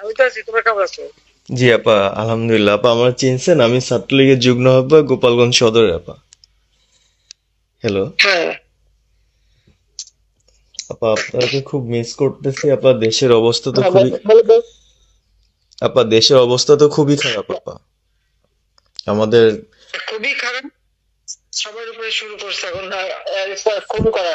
আমি তো আছি তোমরা কেমন আছো? জি আপা আলহামদুলিল্লাহ। আপা আমার চিনছেন আমি ছাত্রলীগের যুগ্ম আহ্বায়ক গোপালগঞ্জ সদরের আপা। হ্যালো হ্যাঁ। আপা আপনাকে খুব মিস করতেছি আপা দেশের অবস্থা তো হ্যাঁ, খুবই। আপা দেশের অবস্থা তো খুবই খারাপ আপা। আমাদের খুবই খারাপ। সবার উপরে শুরু করছে এখন খুন করা।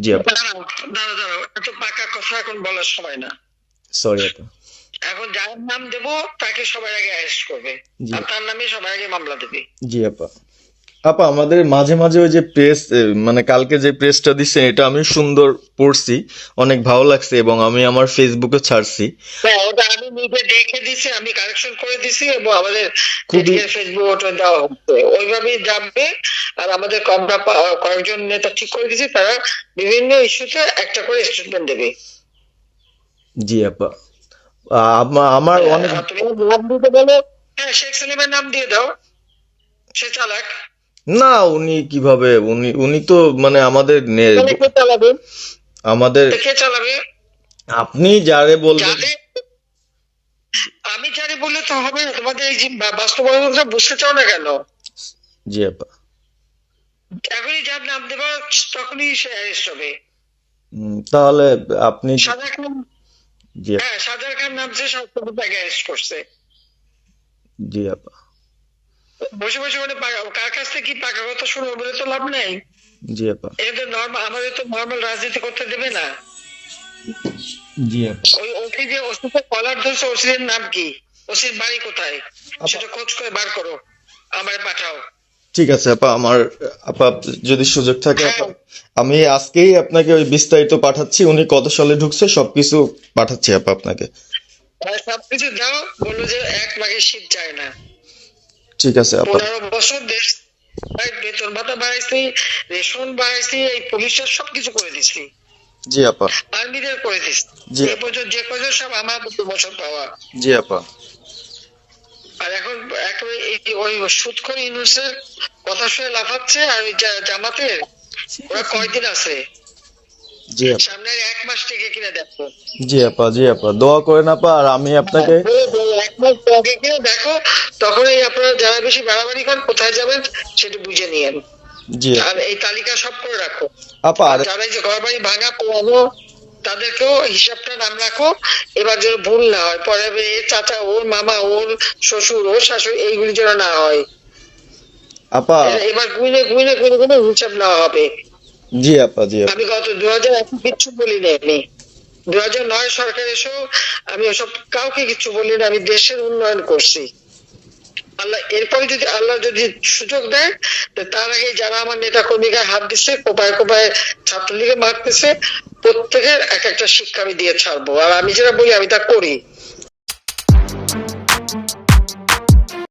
জি আপা। দাঁড়াও দাঁড়াও এত পাকা কথা এখন বলার সময় না। সরি আপা। এখন যার নাম দেবো তাকে সবার আগে অ্যারেস্ট করবে। আর তার নামে সবার আগে মামলা দেবে। জি আপা। আপা আমাদের মাঝে মাঝে ওই যে প্রেস মানে কালকে যে প্রেসটা দিচ্ছেন এটা আমি সুন্দর পড়ছি অনেক ভালো লাগছে এবং আমি আমার ফেসবুকে ছাড়ছি। হ্যাঁ ওটা আমি নিজে দেখে দিছি আমি কারেকশন করে দিছি এবং আমাদের ফেসবুক ওটা দেওয়া হচ্ছে। ওইভাবেই যাবে আর আমাদের আমরা কয়েকজন নেতা ঠিক করে দিছি তারা বিভিন্ন ইস্যুতে একটা করে স্টেটমেন্ট দেবে। জি আপা। আমার অনেক নাম দিতে বলো। হ্যাঁ শেখ সেলিমের নাম দিয়ে দাও। সে চালাক। না উনি কীভাবে? উনি উনি তো মানে আমাদের আমাদের আপনি যারে বলবেন আমি জানি বললে তো হবে তোমাদের এই যে বাস্তবতা বুঝতে চাও না কেন? জি আপা। এখনই যার নাম দেবা তখনই সে অ্যারেস্ট হবে তাহলে আপনি সাদা খান জি হ্যাঁ খান সবসময় তাকে অ্যারেস্ট করছে। জি আপা। বসে বসে মানে কার কাছ থেকে কি পাকা কথা শুনব বলে তো লাভ নেই? জি আপা। নর্মাল আমাদের তো নর্মাল রাজনীতি করতে দেবে না। জি আপা। ওই ওসি যে ওসিতে কলার ধরছে ওসির নাম কি? ওসির বাড়ি কোথায়? সেটা খোঁজ করে বার করো। আমায় পাঠাও। ঠিক আছে আপা আমার আপা যদি সুযোগ থাকে আপা হ্যাঁ। আমি আজকেই আপনাকে ওই বিস্তারিত পাঠাচ্ছি। উনি কত সালে ঢুকছে সবকিছু পাঠাচ্ছি আপা আপনাকে। সবকিছু দাও। বলল যে এক মাঘের শীত যায় না। ঠিক আছে পনেরো বছর দেশ বেতন ভাতা বাড়াইছি রেশন বাড়াইছি এই পুলিশের সবকিছু করে দিছি। জি আপা। আর্মিদের করে দিছি। জি। এ পর্যন্ত যে কজন সব আমার বছর পাওয়া। জি আপা। আর এখন ওই সুৎখর ইউনুসের কথা শুনে লাফাচ্ছে আর ওই জামাতের ওরা কয়দিন আছে? জি আপা। সামনের এক মাস থেকে কিনে দেখো। জি আপা জি আপা। দোয়া করেন আপা আর আমি আপনাকে মাস আগে দেখো তখন এই আপনারা যারা বেশি বাড়াবাড়ি করেন কোথায় যাবেন সেটা বুঝে নিয়েন। জি। আর এই তালিকা সব করে রাখো। আপা যারা এই যে ঘর বাড়ি ভাঙা পোড়ানো তাদেরকেও হিসাবটা নাম রাখো। এবার যেন ভুল না হয় পরে চাচা ওর মামা ওর শ্বশুর ওর শাশুড়ি এইগুলি যেন না হয়। আপা। এবার গুইনে গুইনে গুইনে গুইনে হিসাব নেওয়া হবে। জি আপা জি আমি গত দু হাজার এক কিচ্ছু বলি না আমি দু হাজার নয় সরকার এসেও আমি ওসব কাউকে কিছু বলি না, আমি দেশের উন্নয়ন করছি। আল্লাহ, এরপরে যদি আল্লাহ যদি সুযোগ দেয় তার আগে যারা আমার নেতা কর্মীকে হাত দিচ্ছে কোপায় কোপায় ছাত্রলীগে মারতেছে, প্রত্যেকের এক একটা শিক্ষা আমি দিয়ে ছাড়বো। আর আমি যেটা বলি, আমি তা করি।